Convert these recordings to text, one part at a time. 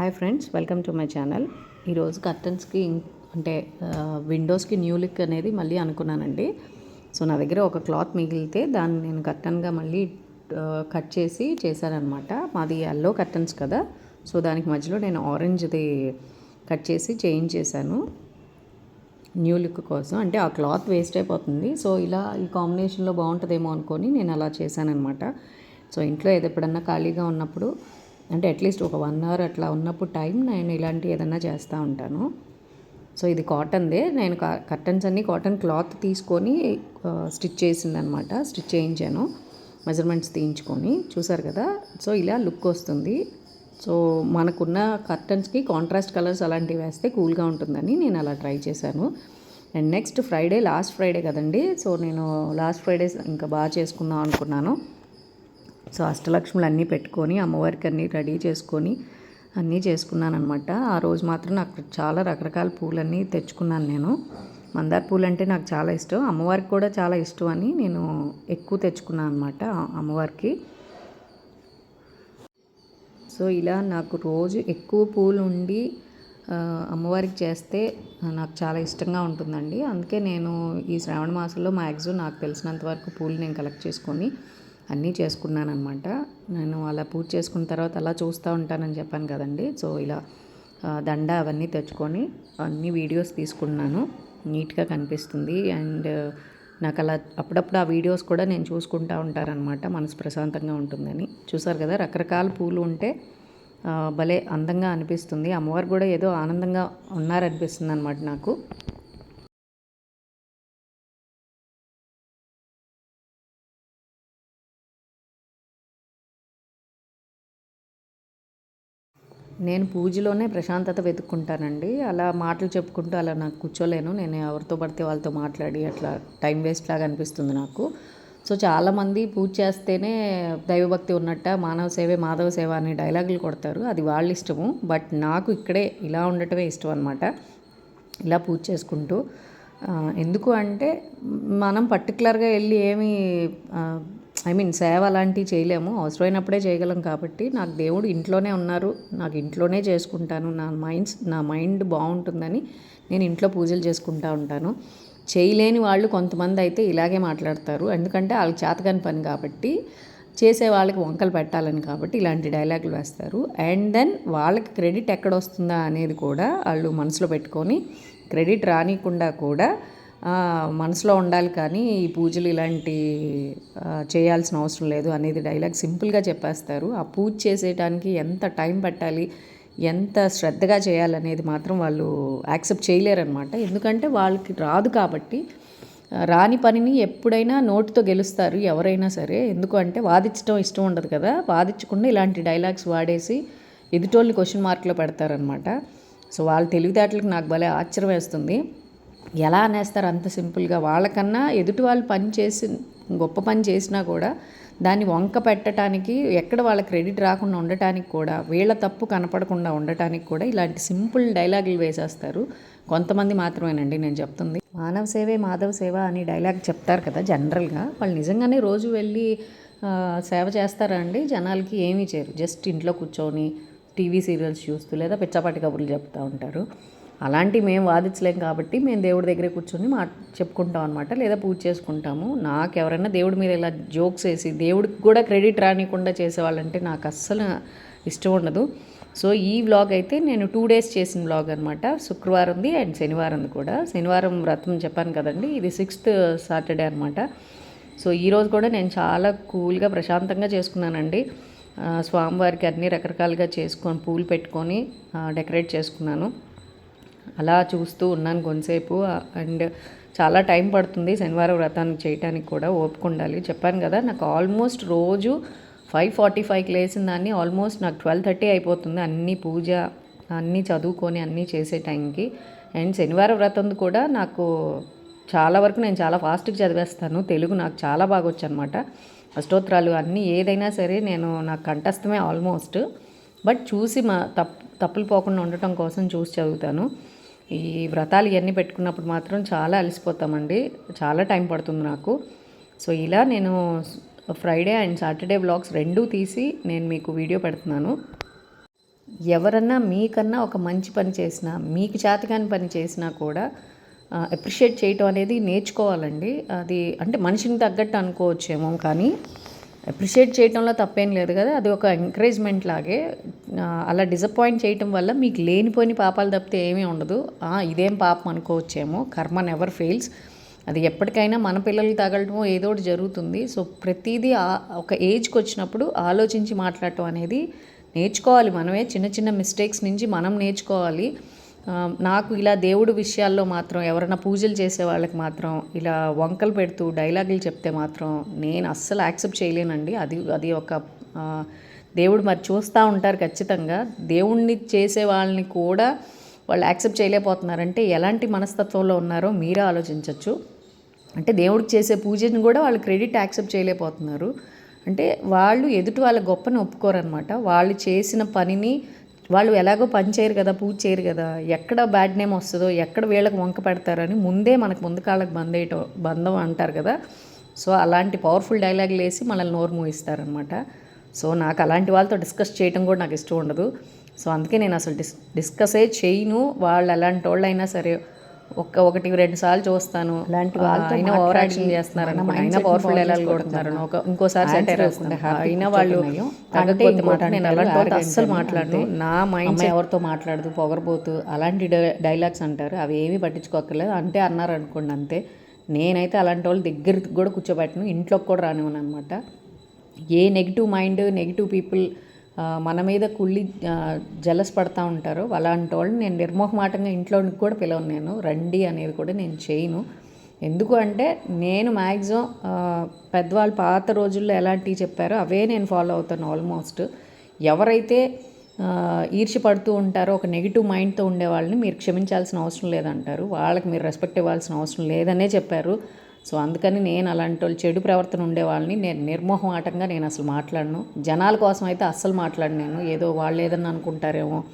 Hi friends welcome to my channel. ఈరోజు కర్టన్స్కి అంటే విండోస్కి న్యూ లుక్ అనేది మళ్ళీ అనుకున్నానండి. సో నా దగ్గర ఒక క్లాత్ మిగిలితే దాన్ని నేను కర్టన్గా మళ్ళీ కట్ చేసి చేశానమాట మాది ఎల్లో కర్టన్స్ కదా. సో దానికి మధ్యలో నేను ఆరెంజ్ది కట్ చేసి చేంజ్ చేశాను. న్యూ లుక్ కోసం. అంటే ఆ క్లాత్ వేస్ట్ అయిపోతుంది. సో ఇలా ఈ కాంబినేషన్లో బాగుంటుందేమో అనుకొని నేను అలా చేశానమాట సో ఇంట్లో ఏదో ఎప్పుడన్నా ఖాళీగా ఉన్నప్పుడు అంటే అట్లీస్ట్ ఒక వన్ అవర్ అట్లా ఉన్నప్పుడు టైం నేను ఇలాంటి ఏదన్నా చేస్తూ ఉంటాను. సో ఇది కాటన్దే. నేను కర్టన్స్ అన్ని కాటన్ క్లాత్ తీసుకొని స్టిచ్ చేసిందనమాట. స్టిచ్ చేయించాను. మెజర్మెంట్స్ తీయించుకొని. చూసారు కదా? సో ఇలా లుక్ వస్తుంది. సో మనకున్న కర్టన్స్కి కాంట్రాస్ట్ కలర్స్ అలాంటివి వేస్తే కూల్గా ఉంటుందని నేను అలా ట్రై చేశాను. And next Friday last Friday కదండి. సో నేను లాస్ట్ ఫ్రైడే ఇంకా బాగా చేసుకుందాం అనుకున్నాను. సో అష్టలక్ష్ములు అన్నీ పెట్టుకొని అమ్మవారికి అన్నీ రెడీ చేసుకొని అన్నీ చేసుకున్నాను అనమాట ఆ రోజు మాత్రం నాకు చాలా రకరకాల పూలన్నీ తెచ్చుకున్నాను నేను. మందార పూలు అంటే నాకు చాలా ఇష్టం. అమ్మవారికి కూడా చాలా ఇష్టం అని నేను ఎక్కువ తెచ్చుకున్నాను అనమాట అమ్మవారికి. సో ఇలా నాకు రోజు ఎక్కువ పూలు ఉండి అమ్మవారికి చేస్తే నాకు చాలా ఇష్టంగా ఉంటుందండి. అందుకే నేను ఈ శ్రావణ మాసంలో మ్యాక్సిమం నాకు తెలిసినంత వరకు పూలు నేను కలెక్ట్ చేసుకొని అన్నీ చేసుకున్నాను అనమాట నేను అలా పూజ చేసుకున్న తర్వాత అలా చూస్తూ ఉంటానని చెప్పాను కదండి. సో ఇలా దండ అవన్నీ తెచ్చుకొని అన్ని వీడియోస్ తీసుకున్నాను. నీట్గా కనిపిస్తుంది. అండ్ నాకు అలా అప్పుడప్పుడు ఆ వీడియోస్ కూడా నేను చూసుకుంటూ ఉంటారనమాట మనసు ప్రశాంతంగా ఉంటుందని. చూసారు కదా రకరకాల పూలు ఉంటే భలే అందంగా అనిపిస్తుంది. అమ్మవారు కూడా ఏదో ఆనందంగా ఉన్నారనిపిస్తుంది అనమాట నాకు. నేను పూజలోనే ప్రశాంతత వెతుక్కుంటానండి. అలా మాటలు చెప్పుకుంటూ అలా నాకు కూర్చోలేను. నేను ఎవరితో పడితే వాళ్ళతో మాట్లాడి అట్లా టైం వేస్ట్ లాగా అనిపిస్తుంది నాకు. సో చాలామంది పూజ చేస్తేనే దైవభక్తి ఉన్నట్ట మానవ సేవే మాధవ సేవ అనే డైలాగులు కొడతారు. అది వాళ్ళ ఇష్టము. బట్ నాకు ఇక్కడే ఇలా ఉండటమే ఇష్టం అనమాట ఇలా పూజ చేసుకుంటూ. ఎందుకు అంటే మనం పర్టికులర్గా వెళ్ళి ఏమి ఐ మీన్ సేవ అలాంటివి చేయలేము. అవసరమైనప్పుడే చేయగలం కాబట్టి నాకు దేవుడు ఇంట్లోనే ఉన్నారు. నాకు ఇంట్లోనే చేసుకుంటాను. నా మైండ్స్ నా మైండ్ బాగుంటుందని నేను ఇంట్లో పూజలు చేసుకుంటూ ఉంటాను. చేయలేని వాళ్ళు కొంతమంది అయితే ఇలాగే మాట్లాడతారు. ఎందుకంటే వాళ్ళకి చేతకాని పని కాబట్టి చేసే వాళ్ళకి వంకలు పెట్టాలని కాబట్టి ఇలాంటి డైలాగులు వేస్తారు. అండ్ దెన్ వాళ్ళకి క్రెడిట్ ఎక్కడ వస్తుందా అనేది కూడా వాళ్ళు మనసులో పెట్టుకొని క్రెడిట్ రానికుండా కూడా మనసులో ఉండాలి కానీ ఈ పూజలు ఇలాంటి చేయాల్సిన అవసరం లేదు అనేది డైలాగ్ సింపుల్గా చెప్పేస్తారు. ఆ పూజ చేసేయడానికి ఎంత టైం పట్టాలి ఎంత శ్రద్ధగా చేయాలనేది మాత్రం వాళ్ళు యాక్సెప్ట్ చేయలేరనమాట ఎందుకంటే వాళ్ళకి రాదు కాబట్టి రాని పనిని ఎప్పుడైనా నోటితో గెలుస్తారు ఎవరైనా సరే. ఎందుకు అంటే వాదించడం ఇష్టం ఉండదు కదా. వాదించకుండా ఇలాంటి డైలాగ్స్ వాడేసి ఎదుటోళ్ళని క్వశ్చన్ మార్క్లో పెడతారనమాట సో వాళ్ళ తెలివితేటలకు నాకు భలే ఆశ్చర్యం వేస్తుంది. ఎలా అనేస్తారు అంత సింపుల్గా? వాళ్ళకన్నా ఎదుటి వాళ్ళు పని చేసి గొప్ప పని చేసినా కూడా దాన్ని వంక పెట్టడానికి ఎక్కడ వాళ్ళ క్రెడిట్ రాకుండా ఉండటానికి కూడా వీళ్ళ తప్పు కనపడకుండా ఉండటానికి కూడా ఇలాంటి సింపుల్ డైలాగులు వేసేస్తారు. కొంతమంది మాత్రమేనండి నేను చెప్తుంది. మానవ సేవే మాధవ సేవ అని డైలాగ్ చెప్తారు కదా జనరల్గా. వాళ్ళు నిజంగానే రోజు వెళ్ళి సేవ చేస్తారా అండి? జనాలకి ఏమీ చేయరు. జస్ట్ ఇంట్లో కూర్చొని టీవీ సీరియల్స్ చూస్తూ లేదా పిచ్చపాటి కబుర్లు చెప్తూ ఉంటారు. అలాంటి మేము వాదించలేం కాబట్టి మేము దేవుడి దగ్గరే కూర్చొని మా చెప్పుకుంటాం అనమాట లేదా పూజ చేసుకుంటాము. నాకు ఎవరైనా దేవుడి మీద ఇలా జోక్స్ వేసి దేవుడికి కూడా క్రెడిట్ రానికుండా చేసేవాళ్ళంటే నాకు అస్సలు ఇష్టం ఉండదు. సో ఈ వ్లాగ్ అయితే నేను టూ డేస్ చేసిన వ్లాగ్ అనమాట శుక్రవారంది అండ్ శనివారంది కూడా. శనివారం వ్రతం చెప్పాను కదండి ఇది సిక్స్త్ సాటర్డే అనమాట సో ఈరోజు కూడా నేను చాలా కూల్గా ప్రశాంతంగా చేసుకున్నానండి. స్వామివారికి అన్ని రకరకాలుగా చేసుకొని పూలు పెట్టుకొని డెకరేట్ చేసుకున్నాను. అలా చూస్తూ ఉన్నాను కొంతసేపు. అండ్ చాలా టైం పడుతుంది శనివారం వ్రతానికి చేయడానికి కూడా ఓపిక ఉండాలి. చెప్పాను కదా నాకు ఆల్మోస్ట్ రోజు ఫైవ్ ఫార్టీ ఫైవ్కి లేచిన దాన్ని ఆల్మోస్ట్ నాకు ట్వెల్వ్ థర్టీ అయిపోతుంది అన్ని పూజ అన్నీ చదువుకొని అన్నీ చేసే టైంకి. అండ్ శనివారం వ్రతం కూడా నాకు చాలా వరకు నేను చాలా ఫాస్ట్గా చదివేస్తాను. తెలుగు నాకు చాలా బాగా వచ్చు అనమాట అష్టోత్తరాలు అన్నీ ఏదైనా సరే నేను నాకు కంఠస్థమే ఆల్మోస్ట్. బట్ చూసి మా తప్పు తప్పులు పోకుండా ఉండటం కోసం చూసి చదువుతాను. ఈ వ్రతాలు ఇవన్నీ పెట్టుకున్నప్పుడు మాత్రం చాలా అలసిపోతామండి. చాలా టైం పడుతుంది నాకు. సో ఇలా నేను ఫ్రైడే అండ్ సాటర్డే బ్లాగ్స్ రెండూ తీసి నేను మీకు వీడియో పెడుతున్నాను. ఎవరన్నా మీకన్నా ఒక మంచి పని చేసినా మీకు చేతకాని పని చేసినా కూడా అప్రిషియేట్ చేయటం అనేది నేర్చుకోవాలండి. అది అంటే మనిషిని తగ్గట్టు అనుకోవచ్చేమో కానీ అప్రిషియేట్ చేయటంలో తప్పేం లేదు కదా. అది ఒక ఎంకరేజ్మెంట్ లాగే అలా డిసప్పాయింట్ చేయటం వల్ల మీకు లేనిపోయిన పాపాలు తప్పితే ఏమీ ఉండదు. ఇదేం పాపం అనుకోవచ్చేమో. కర్మ నెవర్ ఫెయిల్స్ అది ఎప్పటికైనా మన పిల్లలు తగలటమో ఏదో ఒకటి జరుగుతుంది. సో ప్రతిదీ ఒక ఏజ్కి వచ్చినప్పుడు ఆలోచించి మాట్లాడటం అనేది నేర్చుకోవాలి మనమే. చిన్న చిన్న మిస్టేక్స్ నుంచి మనం నేర్చుకోవాలి. నాకు ఇలా దేవుడు విషయాల్లో మాత్రం ఎవరైనా పూజలు చేసే వాళ్ళకి మాత్రం ఇలా వంకలు పెడుతూ డైలాగులు చెప్తే మాత్రం నేను అస్సలు యాక్సెప్ట్ చేయలేనండి. అది అది ఒక దేవుడు మరి చూస్తూ ఉంటారు ఖచ్చితంగా. దేవుణ్ణి చేసే వాళ్ళని కూడా వాళ్ళు యాక్సెప్ట్ చేయలేకపోతున్నారంటే ఎలాంటి మనస్తత్వంలో ఉన్నారో మీరే ఆలోచించవచ్చు అంటే దేవుడికి చేసే పూజని కూడా వాళ్ళు క్రెడిట్ యాక్సెప్ట్ చేయలేకపోతున్నారు. అంటే వాళ్ళు ఎదుటి వాళ్ళ గొప్పని ఒప్పుకోరనమాట వాళ్ళు చేసిన పనిని వాళ్ళు ఎలాగో పని చేయరు కదా పూజ చేయరు కదా ఎక్కడ బ్యాడ్ నేమ్ వస్తుందో ఎక్కడ వీళ్ళకి వంక పెడతారని ముందే మనకు ముందు కాళ్ళకి బందేయటం బంధం అంటారు కదా. సో అలాంటి పవర్ఫుల్ డైలాగులు వేసి మనల్ని నోరు మూయిస్తారనమాట సో నాకు అలాంటి వాళ్ళతో డిస్కస్ చేయడం కూడా నాకు ఇష్టం ఉండదు. సో అందుకే నేను అసలు డిస్ డిస్కసే చేయను. వాళ్ళు ఎలాంటి వాళ్ళు అయినా సరే ఒక్క ఒకటి రెండు సార్లు చూస్తాను. అయినా ఓవర్ యాక్షన్ చేస్తున్నారు అయినా పవర్ఫుల్ చేసుకోవడం కొడుతున్నారు. ఒక ఇంకోసారి సెటర్ అయినా వాళ్ళు. తగ్గకపోతే నేను అలాంటి వాళ్ళతో అస్సలు మాట్లాడను. అంటే నా మైండ్ ఎవరితో మాట్లాడదు పొగరబోతు అలాంటి డైలాగ్స్ అంటారు. అవి ఏమీ పట్టించుకోక్కర్లేదు. అంటే అన్నారు అనుకోండి అంతే. నేనైతే అలాంటి వాళ్ళు దగ్గరికి కూడా కూర్చోబెట్టను. ఇంట్లోకి కూడా రానివ్వను అనమాట ఏ నెగిటివ్ మైండ్ నెగిటివ్ పీపుల్ మన మీద కుళ్ళి జలస్ పడతా ఉంటారో. అలాంటి వాళ్ళని నేను నిర్మోహమాటంగా ఇంట్లోనికి కూడా పిలవను నేను. రండి అనేది కూడా నేను చేయను. ఎందుకు అంటే నేను మ్యాక్సిమం పెద్దవాళ్ళు పాత రోజుల్లో ఎలాంటివి చెప్పారో అవే నేను ఫాలో అవుతాను ఆల్మోస్ట్. ఎవరైతే ఆ, ఈర్ష్య పడుతూ ఉంటారో ఒక నెగిటివ్ మైండ్తో ఉండే వాళ్ళని మీరు క్షమించాల్సిన అవసరం లేదంటారు. వాళ్ళకి మీరు రెస్పెక్ట్ ఇవ్వాల్సిన అవసరం లేదనే చెప్పారు. సో అందుకని నేను అలాంటి వాళ్ళు చెడు ప్రవర్తన ఉండే వాళ్ళని నేను నిర్మోహమాటంగా నేను అసలు మాట్లాడను. జనాల కోసం అయితే అస్సలు మాట్లాడను నేను ఏదో వాళ్ళు ఏదన్నా అనుకుంటారేమో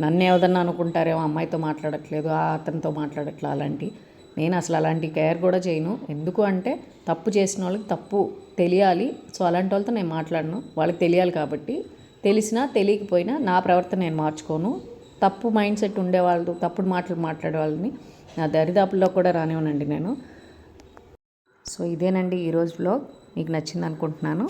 నన్ను ఏదన్నా అనుకుంటారేమో అమ్మాయితో మాట్లాడట్లేదు ఆ అతనితో మాట్లాడట్లేదు అలాంటి. నేను అసలు అలాంటి కేర్ కూడా చేయను. ఎందుకు అంటే తప్పు చేసిన వాళ్ళకి తప్పు తెలియాలి. సో అలాంటి వాళ్ళతో నేను మాట్లాడను. వాళ్ళకి తెలియాలి కాబట్టి. తెలిసినా తెలియకపోయినా నా ప్రవర్తన నేను మార్చుకోను. తప్పు మైండ్ సెట్ ఉండేవాళ్ళు తప్పుడు మాటలు మాట్లాడే వాళ్ళని నా దరిదాపుల్లో కూడా రానివ్వనండి నేను. సో ఇదేనండి ఈరోజు బ్లాగ్ మీకు నచ్చింది అనుకుంటున్నాను